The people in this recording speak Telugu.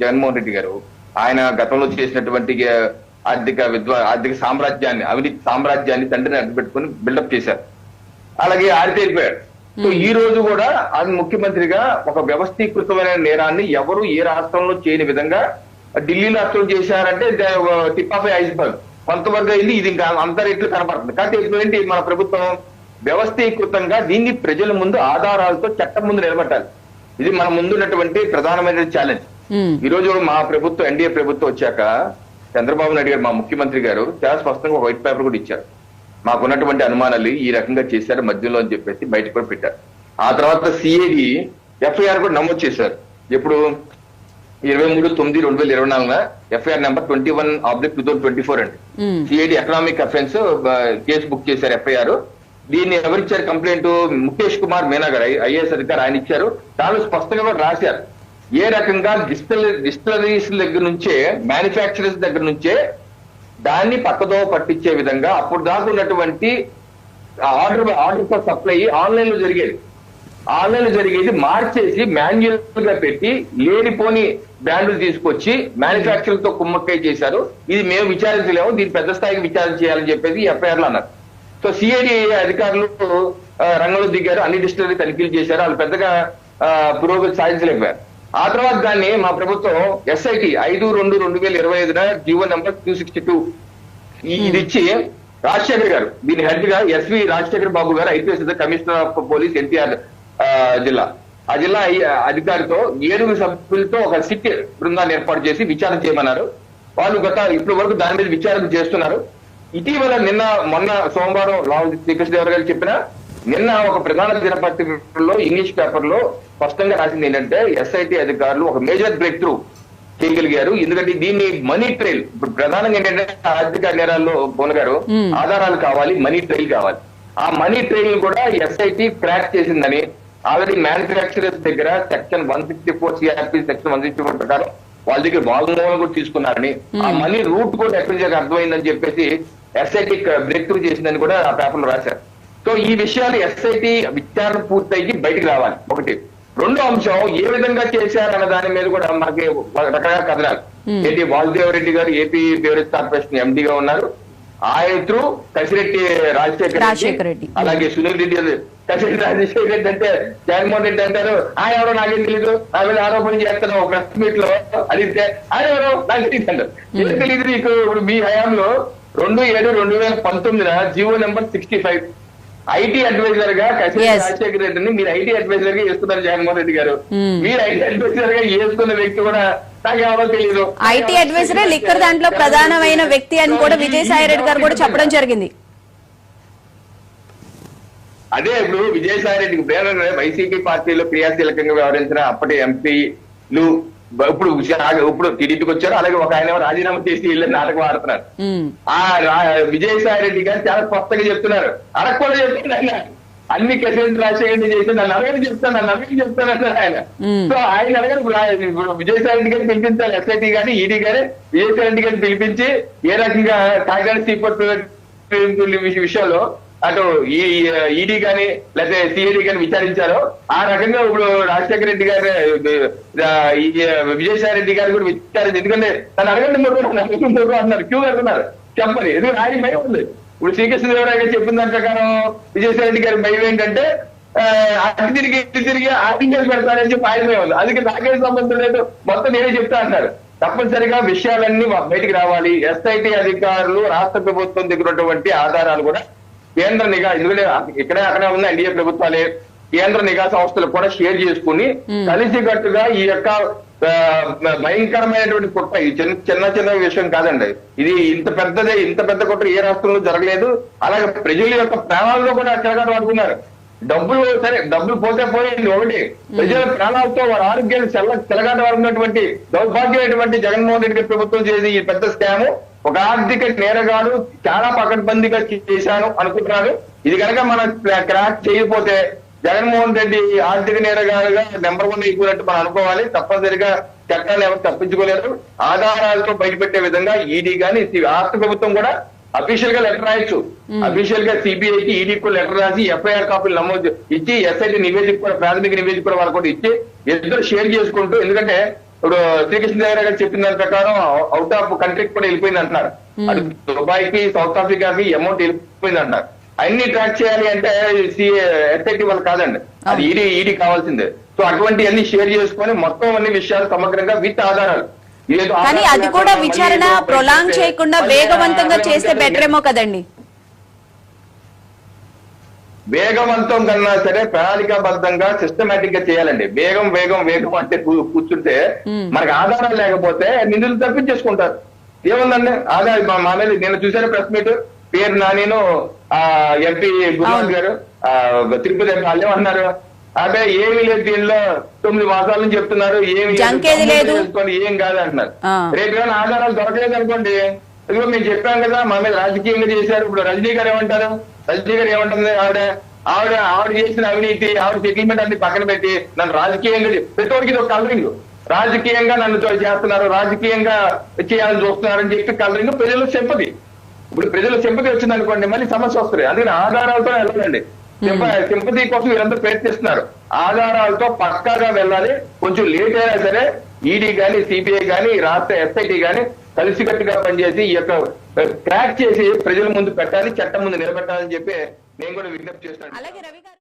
జగన్మోహన్ రెడ్డి గారు ఆయన గతంలో చేసినటువంటి ఆర్థిక విద్వా ఆర్థిక సామ్రాజ్యాన్ని అవినీతి సామ్రాజ్యాన్ని తండ్రిని అడ్డుపెట్టుకుని బిల్డప్ చేశారు. అలాగే ఆరితేరిపోయాడు. సో ఈ రోజు కూడా ఆయన ముఖ్యమంత్రిగా ఒక వ్యవస్థీకృతమైన నేరాన్ని ఎవరు ఏ రాష్ట్రంలో చేయని విధంగా ఢిల్లీలో అర్థం చేశారంటే టిప్ ఆఫ్ ఐస్బర్గ్. కొంతవరకు అయింది ఇది ఇంకా అంత రేట్లు కనపడుతుంది. కాబట్టి ఏంటి మన ప్రభుత్వం వ్యవస్థీకృతంగా దీన్ని ప్రజల ముందు ఆధారాలతో చట్టం ముందు నిలబెట్టాలి. ఇది మన ముందున్నటువంటి ప్రధానమైన ఛాలెంజ్ ఈ రోజు మా ప్రభుత్వం ఎన్డీఏ ప్రభుత్వం వచ్చాక చంద్రబాబు నాయుడు గారు మా ముఖ్యమంత్రి గారు చాలా స్పష్టంగా వైట్ పేపర్ కూడా ఇచ్చారు. మాకున్నటువంటి అనుమానాలు ఈ రకంగా చేశారు మధ్యలో అని చెప్పేసి బయటకు కూడా పెట్టారు. ఆ తర్వాత సిఐడి ఎఫ్ఐఆర్ కూడా నమోదు చేశారు. ఎప్పుడు? ఇరవై మూడు తొమ్మిది రెండు వేల ఇరవై నాలుగున FIR number twenty one oblique two thousand twenty four అండి. ఉమ్, CID economic offence case book చేశారు ఎఫ్ఐఆర్. దీన్ని ఎవరిచ్చారు కంప్లైంట్? ముఖేష్ కుమార్ మీనా గారు ఐఏఎస్ అధికారి ఆయన ఇచ్చారు. దానిలో స్పష్టంగా కూడా రాశారు. ఏ రకంగా డిస్టిల్ డిస్టిలరీస్ దగ్గర నుంచే మ్యానుఫ్యాక్చరర్స్ దగ్గర నుంచే దాన్ని పక్కదో పట్టించే విధంగా అప్పుడు దాకా ఉన్నటువంటి ఆర్డర్ ఆర్డర్ ఫర్ సప్లై ఆన్లైన్లో జరిగేది. ఆన్లైన్లో జరిగేది మార్చేసి మాన్యువల్గా పెట్టి లేనిపోని బ్రాండ్లు తీసుకొచ్చి మ్యానుఫ్యాక్చర్తో కుమ్మక్కై చేశారు. ఇది మేము విచారించలేము దీన్ని పెద్ద స్థాయికి విచారణ చేయాలని చెప్పేసి ఎఫ్ఐఆర్లో అన్నారు. సో సిఐడి అధికారులు రంగంలో దిగారు అన్ని డిస్టిలరీ తనిఖీలు చేశారు. వాళ్ళు పెద్దగా పురోగతి సాధించలేకపోయారు. ఆ తర్వాత దాన్ని మా ప్రభుత్వం ఎస్ఐటి ఐదు రెండు రెండు వేల ఇరవై ఐదున GO number two sixty two. ఇది ఇచ్చి రాజశేఖర్ గారు దీని హెడ్గా SV Rajasekhar Babu garu IPS commissioner of police NTR జిల్లా. ఆ జిల్లా అధికారితో ఏడుగురు సభ్యులతో ఒక సిట్ బృందాన్ని ఏర్పాటు చేసి విచారణ చేయమన్నారు. వాళ్ళు గత ఇప్పటి వరకు దాని మీద విచారణ చేస్తున్నారు. ఇటీవల నిన్న మొన్న సోమవారం రావు శ్రీకృష్ణదేవర గారు చెప్పిన నిన్న ఒక ప్రధాన దినపత్రికలో ఇంగ్లీష్ పేపర్లో స్పష్టంగా రాసింది ఏంటంటే ఎస్ఐటి అధికారులు ఒక మేజర్ బ్రేక్ త్రూ చేయగలిగారు. ఎందుకంటే దీన్ని మనీ ట్రైల్ ఇప్పుడు ప్రధానంగా ఏంటంటే ఆర్థిక నేరాల్లో బోన్ గారు. ఆధారాలు కావాలి మనీ ట్రైల్ కావాలి. ఆ మనీ ట్రైల్ కూడా ఎస్ఐటి క్రాక్ చేసిందని ఆల్రెడీ మ్యానుఫ్యాక్చరర్స్ దగ్గర section one sixty four CRP section one sixty four ప్రకారం వాళ్ళ దగ్గర వాగ్మూలం కూడా తీసుకున్నారని ఆ మనీ రూట్ కూడా ఎక్కడి నుంచి అర్థమైందని చెప్పేసి ఎస్ఐటి బ్రేక్ త్రూ చేసిందని కూడా ఆ పేపర్లో రాశారు. సో ఈ విషయాలు ఎస్ఐటి విచారణ పూర్తయి బయటికి రావాలి. ఒకటి. రెండో అంశం ఏ విధంగా చేశారన్న దాని మీద కూడా మనకి రకరకాల కథనాలు. ఏంటి వాసుదేవ రెడ్డి గారు ఏపీ బేవరేజ్ కార్పొరేషన్ ఎండి గా ఉన్నారు. ఆయన త్రూ కసిరెడ్డి రాజశేఖర్ రాజశేఖర్ రెడ్డి. అలాగే సునీల్ రెడ్డి కసిరెడ్డి రాజశేఖర్ రెడ్డి అంటే జగన్మోహన్ రెడ్డి అంటారు. ఆయన ఎవరో నాకేం తెలీదు. నా మీద ఆరోపణ చేస్తాను ఒక ప్రెస్ మీట్లో. అడిగితే ఆయన ఎవరో నాకు తెలియదు అంటారు. ఏం తెలియదు నీకు? ఇప్పుడు మీ హయాంలో రెండు ఏడు రెండు వేల పంతొమ్మిదిన GO number sixty five IT అడ్వైజర్గా Kasireddy. Rajasekhar రెడ్డిని మీరు ఐటీ అడ్వైజర్గా చేస్తున్నారు జగన్మోహన్ రెడ్డి గారు Hmm. మీరు ఐటీ అడ్వైజర్గా చేస్తున్న వ్యక్తి కూడా నాకు ఎవరో తెలియదు ఐటీ అడ్వైజరే లిక్కర్ దాంట్లో ప్రధానమైన వ్యక్తి అని కూడా విజయసాయి రెడ్డి గారు కూడా చెప్పడం జరిగింది అదే ఇప్పుడు విజయసాయి రెడ్డికి ప్రేరణ వైసీపీ పార్టీలో క్రియాశీలకంగా వ్యవహరించిన అప్పటి ఎంపీలు ఇప్పుడు ఇప్పుడు టీడీపీకి వచ్చారు అలాగే ఒక ఆయన రాజీనామా చేసి వీళ్ళని నాటకం ఆడుతున్నారు. ఆ విజయసాయి రెడ్డి గారు చాలా స్పష్టంగా చెప్తున్నారు. అడగకుండా చెప్తున్నారు అన్ని కసిరెడ్డి రాజశేఖర చేసి నన్ను అడగని చెప్తాను నన్ను అడగని చెప్తాను అన్నారు ఆయన. సో ఆయన అడగని ఇప్పుడు విజయసాయి రెడ్డి గారిని పిలిపించాలి ఎస్ఐటి గాని ఈడీ గాని విజయసాయి రెడ్డి గారిని పిలిపించి ఏ రకంగా కాకినాడ సీపోర్ట్ విషయంలో అటు ఈ ఈడీ గాని లేకపోతే సిఐడి గాని విచారించారో ఆ రకంగా ఇప్పుడు రాజశేఖర రెడ్డి గారు విజయసాయి రెడ్డి గారు కూడా విచారించారు. ఎందుకంటే తను అడగండి మూడు అడగండి క్యూ కడుతున్నారు. చెప్పని ఎందుకు ఆయన భయం ఉంది? ఇప్పుడు శ్రీకృష్ణదేవరాయ గారు చెప్పిన దాని ప్రకారం విజయసాయి రెడ్డి గారి భయం ఏంటంటే ఆ, అటు తిరిగి ఇటు తిరిగి ఆర్టికల్స్ పెడతారని చెప్పి ఆయన భయం ఉంది. అందుకే నాకేం సంబంధం లేదు. మొత్తం నేనే చెప్తా అంటారు తప్పనిసరిగా విషయాలన్నీ బయటికి రావాలి. ఎస్ఐటి అధికారులు రాష్ట్ర ప్రభుత్వం దగ్గర ఉన్నటువంటి ఆధారాలు కూడా కేంద్ర నిఘా ఎందుకంటే ఇక్కడే అక్కడే ఉన్న ఎన్డీఏ ప్రభుత్వాలే కేంద్ర నిఘా సంస్థలు కూడా షేర్ చేసుకుని కలిసికట్టుగా ఈ యొక్క భయంకరమైనటువంటి కుట్ర. ఇది చిన్న చిన్న చిన్న విషయం కాదండి. ఇది ఇంత పెద్దదే ఇంత పెద్ద కుట్ర ఏ రాష్ట్రంలో జరగలేదు. అలాగే ప్రజల యొక్క ప్రాణాలతో కూడా చెలగాట వాడుకున్నారు డబ్బులు సరే డబ్బులు పోతే పోయింది ఒకటి. ప్రజల ప్రాణాలతో వారి ఆరోగ్యాన్ని చెల్ల చెలగాట వాడుకున్నటువంటి దౌర్భాగ్యమైనటువంటి జగన్మోహన్ రెడ్డి ప్రభుత్వం చేసి ఈ పెద్ద స్కామ్. ఒక ఆర్థిక నేరగాడు చాలా పకడ్బందీగా చేశాను అనుకుంటున్నాను ఇది కనుక మనం క్రాక్ చేయకపోతే జగన్మోహన్ రెడ్డి ఆర్థిక నేరగాడుగా నెంబర్ వన్ అయిపోయినట్టు మనం అనుకోవాలి. తప్పనిసరిగా చట్టాలు ఎవరు తప్పించుకోలేరు. ఆధారాలతో బయటపెట్టే విధంగా ఈడీ గాని రాష్ట్ర ప్రభుత్వం కూడా అఫీషియల్గా లెటర్ రాయొచ్చు. అఫీషియల్గా సిబిఐకి ఈడీ కూడా లెటర్ రాసి ఎఫ్ఐఆర్ కాపీలు నమోదు ఇచ్చి ఎస్ఐటి నివేదిక కూడా ప్రాథమిక నివేదిక కూడా వాళ్ళకు కూడా ఇచ్చి ఇద్దరు షేర్ చేసుకుంటూ ఎందుకంటే ఇప్పుడు శ్రీకృష్ణ దేవరాయ గారు చెప్పిన దాని ప్రకారం అవుట్ ఆఫ్ కంట్రీకి కూడా వెళ్ళిపోయింది అంటున్నారు. అది దుబాయ్కి సౌత్ ఆఫ్రికాకి అమౌంట్ వెళ్ళిపోయింది అంటున్నారు. అన్ని ట్రాక్ చేయాలి అంటే ఎస్ఐటి వాళ్ళు కాదండి. అది ఈడీ ఈడీ కావాల్సిందే. సో అటువంటి అన్ని షేర్ చేసుకొని మొత్తం అన్ని విషయాలు సమగ్రంగా విత్ ఆధారాలు. కానీ అది కూడా విచారణ ప్రొలాంగ్ చేయకుండా వేగవంతంగా చేస్తే బెటర్ ఏమో కదండి. వేగవంతం కన్నా సరే ప్రణాళికాబద్ధంగా సిస్టమేటిక్గా చేయాలండి. వేగం వేగం వేగం అంటే కూర్చుంటే మనకు ఆధారాలు లేకపోతే నిధులు తప్పించేసుకుంటారు. ఏముందండి? ఆధార్ మా మీద నేను చూసాను ప్రెస్ మీట్. పేరు నానేను ఆ ఎంపీ గురునాథ్ గారు తిరుపతి ఎంపీ వాళ్ళు ఏమన్నారు అదే ఏమీ లేదు దీనిలో. తొమ్మిది మాసాల నుంచి చెప్తున్నారు. ఏమి ఏం కాదు అంటున్నారు. రేపు ఏమైనా ఆధారాలు దొరకలేదు అనుకోండి ఇదిగో మేము చెప్పాం కదా మా మీద రాజకీయంగా చేశారు. ఇప్పుడు రజనీ గారు ఏమంటారు? రజనీ గారు ఏమంటుంది? ఆవిడ ఆవిడ ఆవిడ చేసిన అవినీతి ఆవిడ సెటిల్మెంట్ అన్ని పక్కన పెట్టి నన్ను రాజకీయంగా చే- ప్రతి ఒక్కరికి ఇది ఒక కలరింగ్ రాజకీయంగా నన్ను చేస్తున్నారు రాజకీయంగా చేయాలని చూస్తున్నారని చెప్పి కలరింగ్ ప్రజలు సింపతి. ఇప్పుడు ప్రజలు సింపతి వచ్చింది అనుకోండి మళ్ళీ సమస్య వస్తుంది. అందుకని ఆధారాలతో వెళ్ళాలండి. సింపతి కోసం వీరందరూ ప్రయత్నిస్తున్నారు. ఆధారాలతో పక్కాగా వెళ్ళాలి. కొంచెం లేట్ అయినా సరే ఈడీ కానీ సిబిఐ కానీ రాష్ట్ర ఎస్ఐటి గాని కలిసికట్టుగా పనిచేసి ఈ యొక్క క్రాక్ చేసి ప్రజల ముందు పెట్టాలి చట్టం ముందు నిలబెట్టాలని చెప్పి నేను కూడా విజ్ఞప్తి చేస్తాను